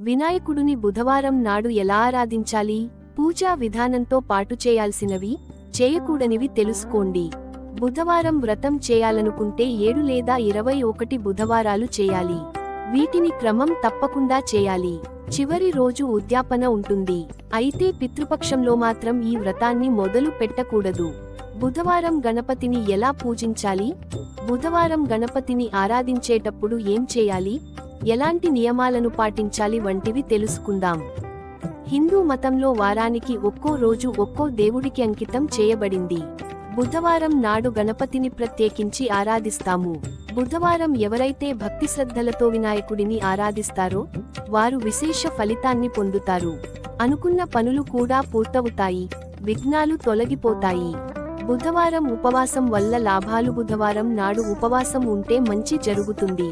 వినాయకుడుని బుధవారం నాడు ఎలా ఆరాధించాలి? పూజా విధానంతో పాటు చేయాల్సినవి చేయకూడనివి తెలుసుకోండి. బుధవారం వ్రతం చేయాలనుకుంటే ఏడు లేదా ఇరవై ఒకటి బుధవారాలు చేయాలి. వీటిని క్రమం తప్పకుండా చేయాలి. చివరి రోజు ఉద్యాపన ఉంటుంది. అయితే పితృపక్షంలో మాత్రం ఈ వ్రతాన్ని మొదలు పెట్టకూడదు. బుధవారం గణపతిని ఎలా పూజించాలి? బుధవారం గణపతిని ఆరాధించేటప్పుడు ఏం చేయాలి? ఎలాంటి నియమాలను పాటించాలి వంటివి తెలుసుకుందాం. హిందూ మతంలో వారానికి ఒక్కో రోజు ఒక్కో దేవుడికి అంకితం చేయబడింది. బుధవారం నాడు గణపతిని ప్రత్యేకించి ఆరాధిస్తాము. బుధవారం ఎవరైతే భక్తి శ్రద్ధలతో వినాయకుడిని ఆరాధిస్తారో వారు విశేష ఫలితాన్ని పొందుతారు. అనుకున్న పనులు కూడా పూర్తవుతాయి విఘ్నాలు తొలగిపోతాయి. బుధవారం ఉపవాసం వల్ల లాభాలు బుధవారం నాడు ఉపవాసం ఉంటే మంచి జరుగుతుంది.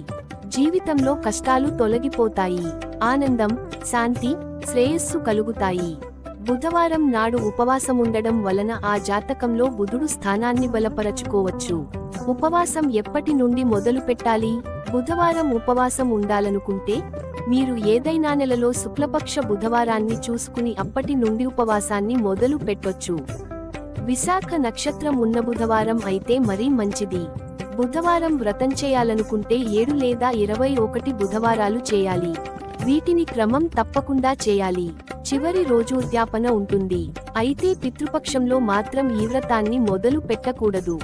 జీవితంలో కష్టాలు తొలగిపోతాయి. ఆనందం శాంతి శ్రేయస్సు కలుగుతాయి. బుధవారం నాడు ఉపవాసం ఉండడం వలన ఆ జాతకంలో బుధుడు స్థానాన్ని బలపరచుకోవచ్చు. ఉపవాసం ఎప్పటి నుండి మొదలు పెట్టాలి? బుధవారం ఉపవాసం ఉండాలనుకుంటే మీరు ఏదైనా నెలలో శుక్లపక్ష బుధవారాన్ని చూసుకుని అప్పటి నుండి ఉపవాసాన్ని మొదలు పెట్టొచ్చు. విశాఖ నక్షత్రం ఉన్న బుధవారం అయితే మరీ మంచిది. బుధవారం వ్రతం చేయాలనుకుంటే ఏడు లేదా ఇరవై ఒకటి బుధవారాలు చేయాలి. వీటిని క్రమం తప్పకుండా చేయాలి. చివరి రోజు ఉద్యాపన ఉంటుంది. అయితే పితృపక్షంలో మాత్రం ఈ వ్రతాన్ని మొదలు పెట్టకూడదు.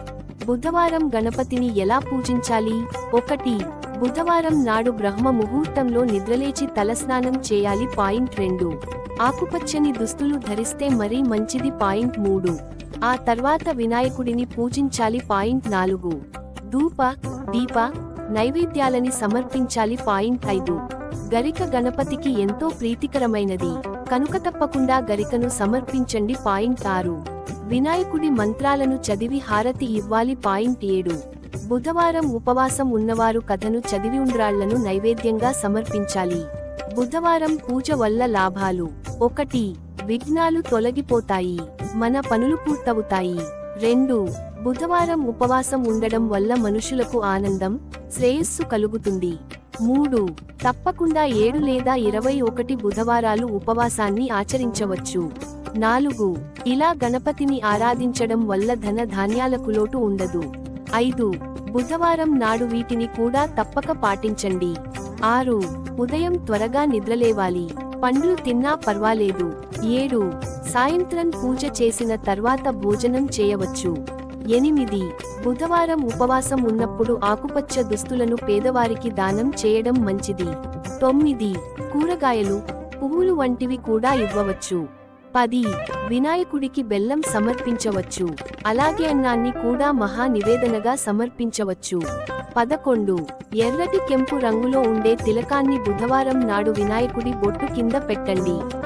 బుధవారం గణపతిని ఎలా పూజించాలి? ఒకటి బుధవారం నాడు బ్రహ్మ ముహూర్తంలో నిద్రలేచి తలస్నానం చేయాలి పాయింట్ రెండు. ఆకుపచ్చని దుస్తులు ధరిస్తే మరీ మంచిది పాయింట్ మూడు. ఆ తర్వాత వినాయకుడిని పూజించాలి పాయింట్ నాలుగు. ధూప దీప నైవేద్యాలని సమర్పించాలి పాయింట్ ఐదు. గరిక గణపతికి ఎంతో ప్రీతికరమైనది. కనుక తప్పకుండా గరికను సమర్పించండి పాయింట్ ఆరు. వినాయకుడి మంత్రాలను చదివి హారతి ఇవ్వాలి పాయింట్ ఏడు. బుధవారం ఉపవాసం ఉన్నవారు కథను చదివి ఉండ్రాళ్ళను నైవేద్యంగా సమర్పించాలి. బుధవారం పూజ వల్ల లాభాలు. ఒకటి. విఘ్నాలు తొలగిపోతాయి. మన పనులు పూర్తవుతాయి. రెండు. బుధవారం ఉపవాసం ఉండడం వల్ల మనుషులకు ఆనందం శ్రేయస్సు కలుగుతుంది. మూడు తప్పకుండా ఏడు లేదా ఇరవై ఒకటి బుధవారాలు ఉపవాసాన్ని ఆచరించవచ్చు. నాలుగు ఇలా గణపతిని ఆరాధించడం వల్ల ధన ధాన్యాలకు లోటు ఉండదు. ఐదు బుధవారం నాడు వీటిని కూడా తప్పక పాటించండి. ఆరు ఉదయం త్వరగా నిద్రలేవాలి. పండ్లు తిన్నా పర్వాలేదు. ఏడు సాయంత్రం పూజ చేసిన తర్వాత భోజనం చేయవచ్చు. ఎనిమిది. బుధవారం ఉపవాసం ఉన్నప్పుడు ఆకుపచ్చ దుస్తులను పేదవారికి దానం చేయడం మంచిది. తొమ్మిది. కూరగాయలు పువ్వులు వంటివి కూడా ఇవ్వవచ్చు. పది. వినాయకుడికి బెల్లం సమర్పించవచ్చు. అలాగే అన్నాన్ని కూడా మహా నివేదనగా సమర్పించవచ్చు. పదకొండు. ఎర్రటి కెంపు రంగులో ఉండే తిలకాన్ని బుధవారం నాడు వినాయకుడి బొట్టు కింద పెట్టండి.